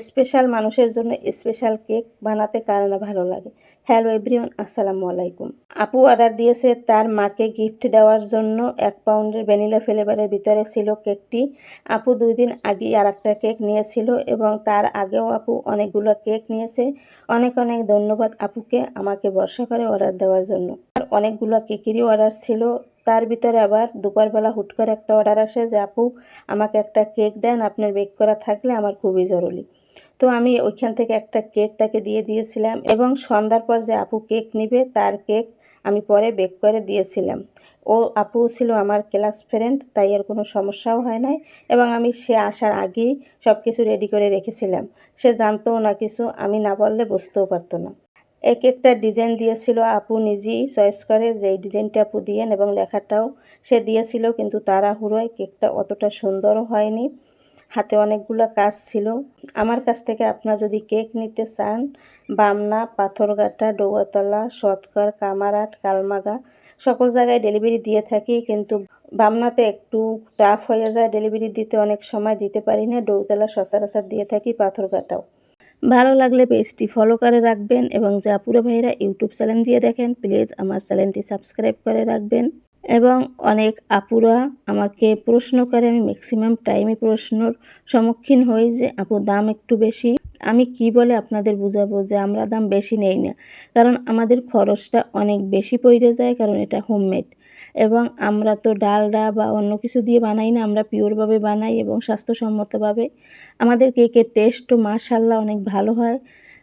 Special মানুষের জন্য special cake বানাতে কার না ভালো লাগে? হ্যালো এভরিওয়ান, আসসালামু আলাইকুম। আপু অর্ডার দিয়েছে, তার মাকে গিফট দেওয়ার জন্য এক পাউন্ডের ভ্যানিলা ফ্লেভারের ভিতরে ছিল কেকটি। আপু দুই দিন আগেই আর একটা কেক নিয়েছিল এবং তার আগেও আপু অনেকগুলো কেক নিয়েছে। অনেক অনেক ধন্যবাদ আপুকে আমাকে বর্ষা করে অর্ডার দেওয়ার জন্য। আর অনেকগুলো কেকেরই অর্ডার ছিল। তার ভিতরে আবার দুপুরবেলা হুট করে একটা অর্ডার আসে যে, আপু, আমাকে একটা কেক দেন, আপনার বেক করা থাকলে আমার খুবই জরুরি। তো আমি ওইখান থেকে একটা কেক তাকে দিয়ে দিয়েছিলাম এবং সন্ধ্যার পর যে আপু কেক নিবে, তার কেক আমি পরে বেক করে দিয়েছিলাম। ও আপু ছিল আমার ক্লাস ফ্রেন্ড, তাই এর কোনো সমস্যাও হয় নাই এবং আমি সে আসার আগেই সব কিছু রেডি করে রেখেছিলাম। সে জানতোও না কিছু, আমি না বললে বুঝতেও পারতো না। এক একটা ডিজাইন দিয়েছিল আপু নিজেই চয়েস করে যে এই ডিজাইনটা আপু দিয়েন এবং লেখাটাও সে দিয়েছিল, কিন্তু তারা তাড়াহুড়োয় কেকটা অতটা সুন্দরও হয়নি। হাতে অনেকগুলো কাজ ছিল। আমার কাছ থেকে আপনারা যদি কেক নিতে চান, বামনা, পাথরঘাটা ডৌয়াতলা সৎকর কামারাট কালমাগা, সকল জায়গায় ডেলিভারি দিয়ে থাকি, কিন্তু বামনাতে একটু টাফ হয়ে যায় ডেলিভারি দিতে, অনেক সময় দিতে পারি না। ডৌতলা সচরাচর দিয়ে থাকি, পাথরঘাটাও। ভালো লাগলে পেজটি ফলো করে রাখবেন এবং যা পুরো ভাইরা ইউটিউব চ্যানেল দিয়ে দেখেন। প্লিজ আমার চ্যানেলটি সাবস্ক্রাইব করে রাখবেন। এবং অনেক আপুরা আমাকে প্রশ্ন করে, আমি ম্যাক্সিমাম টাইমে প্রশ্নর সম্মুখীন হই যে, আপু, দাম একটু বেশি? আমি কি বলে আপনাদের বুঝাবো যে, আমরা দাম বেশি নেই না। কারণ আমাদের খরচটা অনেক বেশি পড়ে যায়, কারণ এটা হোমমেড এবং আমরা তো ডালডা বা অন্য কিছু দিয়ে বানাই না, আমরা পিওরভাবে বানাই এবং স্বাস্থ্যসম্মতভাবে। আমাদের কেকের টেস্টও মাশাল্লাহ অনেক ভালো হয়।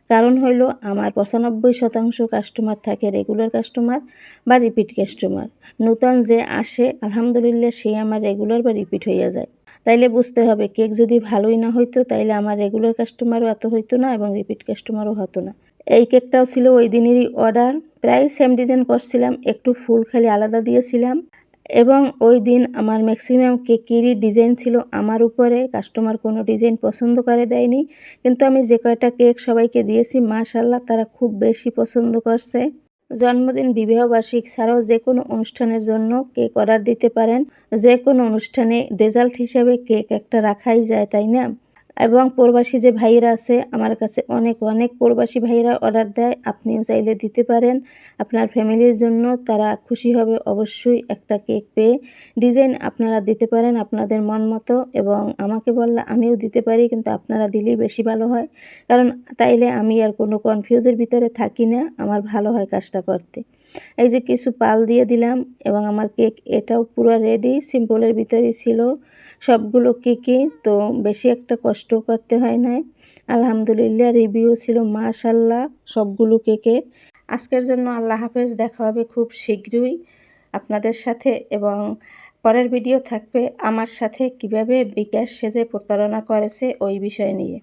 কারণ হইল আমার পঁচানব্বই শতাংশ কাস্টমার থাকে রেগুলার কাস্টমার বা রিপিট কাস্টমার নূতন যে আসে, আলহামদুলিল্লাহ সে আমার রেগুলার বা রিপিট হইয়া যায়। তাইলে বুঝতে হবে কেক যদি ভালোই না হইতো, তাইলে আমার রেগুলার কাস্টমারও এত হইতো না এবং রিপিট কাস্টমারও হতো না। এই কেকটাও ছিল ওই দিনেরই অর্ডার প্রায় সেম ডিজাইন করছিলাম, একটু ফুল খালি আলাদা দিয়েছিলাম। এবং ওই দিন আমার ম্যাক্সিমাম কেকেরই ডিজাইন ছিল, আমার উপরে কাস্টমার কোনো ডিজাইন পছন্দ করে দেয়নি। কিন্তু আমি যে কয়টা কেক সবাইকে দিয়েছি মাশাল্লাহ তারা খুব বেশি পছন্দ করছে। জন্মদিন বিবাহবার্ষিক ছাড়াও যে কোনো অনুষ্ঠানের জন্য কেক অর্ডার দিতে পারেন। যে কোনো অনুষ্ঠানে ডেজাল্ট হিসেবে কেক একটা রাখাই যায়, তাই না? এবং প্রবাসী যে ভাইরা আছে, আমার কাছে অনেক অনেক প্রবাসী ভাইরা অর্ডার দেয়। আপনিও চাইলে দিতে পারেন। আপনার ফ্যামিলির জন্য তারা খুশি হবে অবশ্যই একটা কেক পেয়ে। ডিজাইন আপনারা দিতে পারেন আপনাদের মন মতো এবং আমাকে বললে আমিও দিতে পারি, কিন্তু আপনারা দিলেই বেশি ভালো হয়। কারণ তাইলে আমি আর কোনো কনফিউজের ভিতরে থাকি না। আমার ভালো হয় কাজটা করতে। এই যে কিছু পাল দিয়ে দিলাম এবং আমার কেক, এটাও পুরো রেডি সিম্পলের ভিতরেই ছিল। সবগুলো কেকে তো বেশি একটা কষ্ট করতে হয় নাই। আলহামদুলিল্লাহ রিভিউ ছিল মাশাল্লাহ সবগুলো কেকের। আজকের জন্য আল্লাহ হাফেজ, দেখা হবে খুব শীঘ্রই আপনাদের সাথে এবং পরের ভিডিও থাকবে আমার সাথে কীভাবে বিকাশ সেজে প্রতারণা করেছে ওই বিষয় নিয়ে।